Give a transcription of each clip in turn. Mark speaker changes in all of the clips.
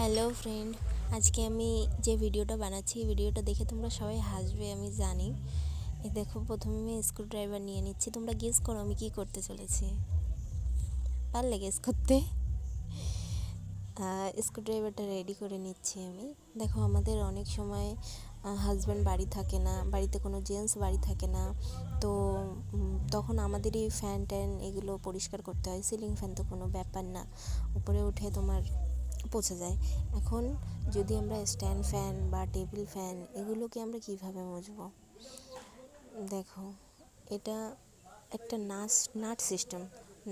Speaker 1: Hello friend, আজকে আমি যে ভিডিওটা বানাচ্ছি ভিডিওটা দেখে তোমরা সবাই হাসবে, আমি জানি। দেখো, প্রথমে আমি স্ক্রু ড্রাইভার নিয়ে নিচ্ছি। তোমরা গেস করো আমি কি করতে চলেছি। পারলে গেস করতে? স্ক্রু ড্রাইভারটা রেডি করে নিচ্ছি আমি। দেখো, আমাদের অনেক সময় হাজব্যান্ড বাড়ি থাকে না, বাড়িতে কোনো জেন্টস বাড়ি থাকে না। তো তখন আমাদেরই ফ্যান ট্যান এগুলো পরিষ্কার করতে হয়। সিলিং ফ্যান তো কোনো ব্যাপার না। উপরে উঠে তোমার পচে যায়। এখন যদি আমরা স্ট্যান্ড ফ্যান বা টেবিল ফ্যান এগুলোকে আমরা কীভাবে মুছবো? দেখো, এটা একটা নাস নাট সিস্টেম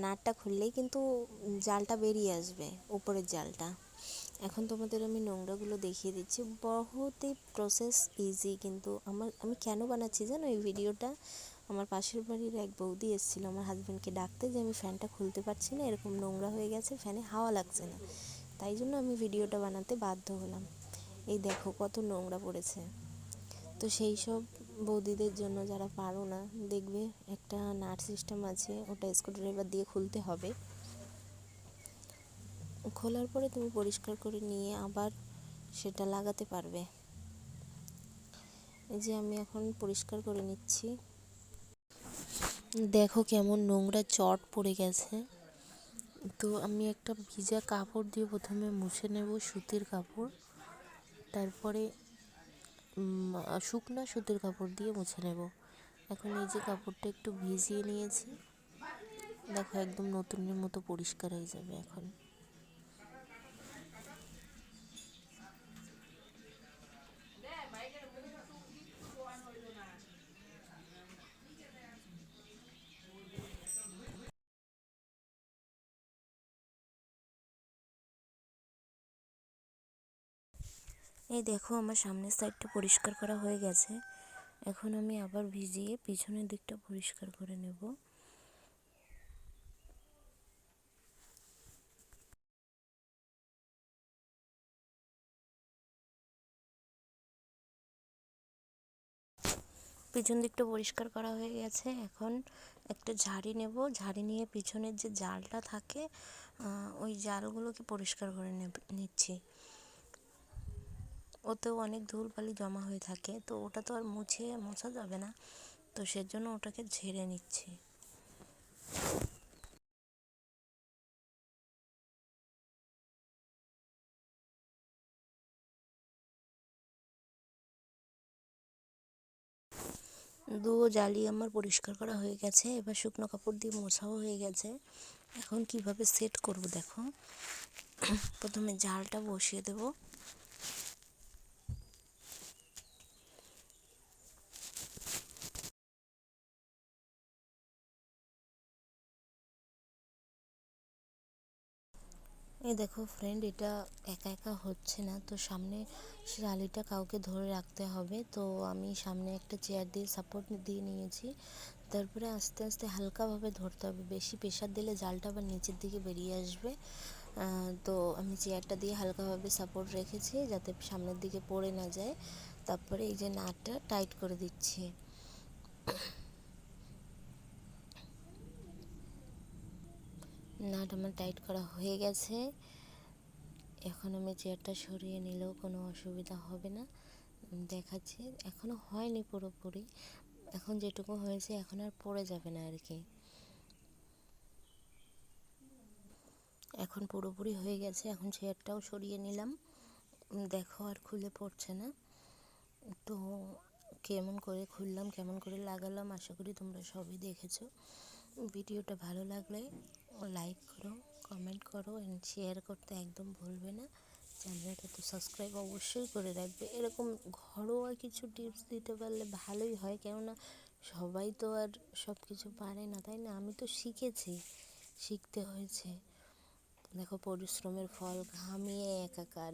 Speaker 1: নাটটা খুললেই কিন্তু জালটা বেরিয়ে আসবে, উপরের জালটা। এখন তোমাদের আমি নোংরাগুলো দেখিয়ে দিচ্ছি। বহুতই প্রসেস ইজি কিন্তু আমার, আমি কেন বানাচ্ছি জানো এই ভিডিওটা আমার পাশের বাড়ির এক বৌদি এসেছিল, আমার হাজব্যান্ডকে ডাকতে যে আমি ফ্যানটা খুলতে পারছি না, এরকম নোংরা হয়ে গেছে ফ্যানে হাওয়া লাগছে না। তাই জন্য আমি ভিডিওটা বানাতে বাধ্য হলাম। এই দেখো কত নোংরা পড়েছে। তো সেই সব বৌদিদের জন্য যারা পারো না, দেখবে একটা নাট সিস্টেম আছে, ওটা স্ক্রুড্রাইভার দিয়ে খুলতে হবে। খোলার পরে তুমি পরিষ্কার করে নিয়ে আবার সেটা লাগাতে পারবে। এই যে আমি এখন পরিষ্কার করে নিচ্ছি। দেখো কেমন নোংরা চট পড়ে গেছে। তো আমি একটা ভিজা কাপড় দিয়ে প্রথমে মুছে নেব সুতির কাপড়। তারপরে শুকনো সুতির কাপড় দিয়ে মুছে নেব। এখন এই যে কাপড়টা একটু ভিজিয়ে নিয়েছি, দেখো একদম নতুনের মতো পরিষ্কার হয়ে যাবে এখন। এই দেখো আমার সামনের সাইডটা পরিষ্কার করা হয়ে গেছে। এখন আমি আবার ভিজিয়ে পিছনের দিকটা পরিষ্কার করে নেব। পিছন দিকটা পরিষ্কার করা হয়ে গেছে। এখন একটা ঝাড়ি নেব। ঝাড়ি নিয়ে পিছনের যে জালটা থাকে ওই জালগুলোকে পরিষ্কার করে নিচ্ছি। ওতেও অনেক ধুলবালি জমা হয়ে থাকে, তো ওটা তো আর মুছে মোছা যাবে না, তো সেজন্য ওটাকে ঝেড়ে নিচ্ছি। দুও জালি আমার পরিষ্কার করা হয়ে গেছে, এবার শুকনো কাপড় দিয়ে মোছাও হয়ে গেছে। এখন কীভাবে সেট করব দেখো। প্রথমে জালটা বসিয়ে দেবো। এই দেখো ফ্রেন্ড এটা একা একা হচ্ছে না। তো সামনে জালিটা কাউকে ধরে রাখতে হবে। তো আমি সামনে একটা চেয়ার দিয়ে সাপোর্ট দিয়ে নিয়েছি। তারপরে আস্তে আস্তে হালকাভাবে ধরতে হবে। বেশি প্রেশার দিলে জালটা আবার নিচের দিকে বেরিয়ে আসবে। তো আমি চেয়ারটা দিয়ে হালকাভাবে সাপোর্ট রেখেছি যাতে সামনের দিকে পড়ে না যায়। তারপরে এই যে নাটটা টাইট করে দিচ্ছি। নাট আমার টাইট করা হয়ে গেছে। এখন আমি চেয়ারটা সরিয়ে নিলেও কোনো অসুবিধা হবে না। দেখাচ্ছি। এখনও হয়নি পুরোপুরি। এখন যেটুকু হয়েছে এখন আর পড়ে যাবে না আর কি। এখন পুরোপুরি হয়ে গেছে। এখন চেয়ারটাও সরিয়ে নিলাম। দেখো আর খুলে পড়ছে না। তো কেমন করে খুললাম, কেমন করে লাগালাম, আশা করি তোমরা সবই দেখেছ। ভিডিওটা ভালো লাগলে লাইক করো কমেন্ট করো অ্যান্ড শেয়ার করতে একদম ভুলবে না। চ্যানেলটা তো সাবস্ক্রাইব অবশ্যই করে রাখবে। এরকম ঘরোয়া কিছু টিপস দিতে পারলে ভালোই হয়, কেননা সবাই তো আর সব কিছু পারে না, তাই না? আমি তো শিখেছি, শিখতে হয়েছে। দেখো পরিশ্রমের ফল ঘামিয়ে একাকার।